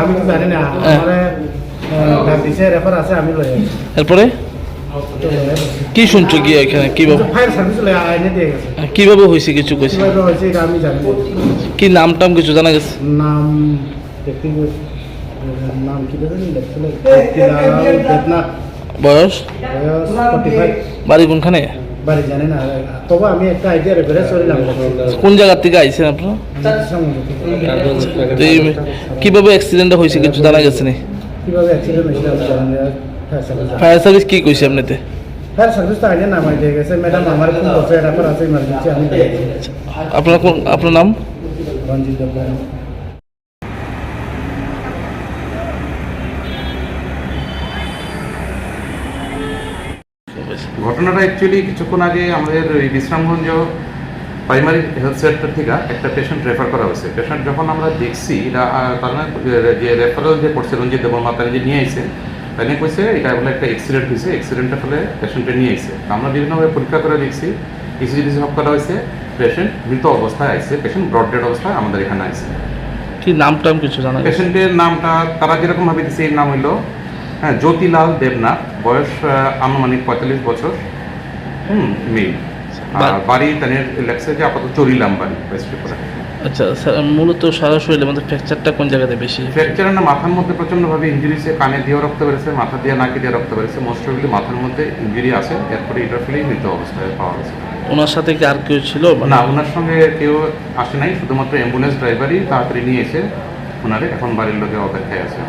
আমি জানি না। হ্যাঁ। এরপরে? কি শুনছো গিয়ে এখানে? কীভাবে গেছে। কীভাবে হয়েছে কিছু কইছে? কি নাম টাম কিছু জানা গেছে? নাম নাম কি বয়স? বাড়ি কোনখানে? বাড়ি জানি না। তবে আমি একটা আইডিয়া রেফারেন্স করিলাম কোন জায়গার থেকে আইছেন আপনারা তো কীভাবে অ্যাক্সিডেন্টটা হয়েছে কিছু জানা গেছে নি? কীভাবে অ্যাক্সিডেন্ট না। ফায়ার সার্ভিস কি কইছে আপনাতে? ফায়ার সার্ভিস তো আইনে নামাই দিয়ে গেছে। ম্যাডাম আমার বছর রেফার আছে ইমার্জেন্সি আমি আপনার কোন আপনার নাম? রঞ্জিত ঘটনাটা অ্যাকচুয়ালি কিছুক্ষণ আগে আমাদের বিশ্রামগঞ্জ প্রাইমারি হেলথ সেন্টার থেকে একটা পেশেন্ট রেফার করা হয়েছে। পেশেন্ট যখন আমরা দেখছি তার মানে যে রেফারেল যে করছে রঞ্জিত দেবর মাতা যে নিয়ে আইছে তাই কইছে এটা বলে একটা অ্যাক্সিডেন্ট হয়েছে অ্যাক্সিডেন্টের ফলে পেশেন্টে নিয়ে আইছে। আমরা বিভিন্নভাবে পরীক্ষা করে দেখছি ইসিজি সব করা হয়েছে পেশেন্ট মৃত অবস্থায় আইছে পেশেন্ট ব্রড ডেড অবস্থায় আমাদের এখানে আইছে। কি নাম টাম কিছু জানা পেশেন্টের নামটা তারা যেরকম ভাবে দিচ্ছে এর নাম হইল হ্যাঁ জ্যোতিলাল দেবনাথ বয়স আনুমানিক পঁয়তাল্লিশ বছর। হুম মেয়ে। আর বাড়ি তাদের লেখছে যে আপাতত চরিলাম বাড়ি ওয়েস্ট ত্রিপুরা আচ্ছা মূলত সারা শরীরের মধ্যে ফ্র্যাকচারটা কোন জায়গাতে বেশি? না মাথার মধ্যে প্রচণ্ডভাবে ইঞ্জুরি হয়েছে কানে দিয়েও রক্ত বেড়েছে মাথা দিয়ে নাকে দিয়ে রক্ত বেড়েছে মোস্ট মাথার মধ্যে ইঞ্জুরি আছে এরপরে এটার মৃত অবস্থায় পাওয়া গেছে। ওনার সাথে কি আর কেউ ছিল? না ওনার সঙ্গে কেউ আসে নাই শুধুমাত্র অ্যাম্বুলেন্স ড্রাইভারই তাড়াতাড়ি নিয়ে এসে ওনারে এখন বাড়ির লোকে অপেক্ষায় আছে।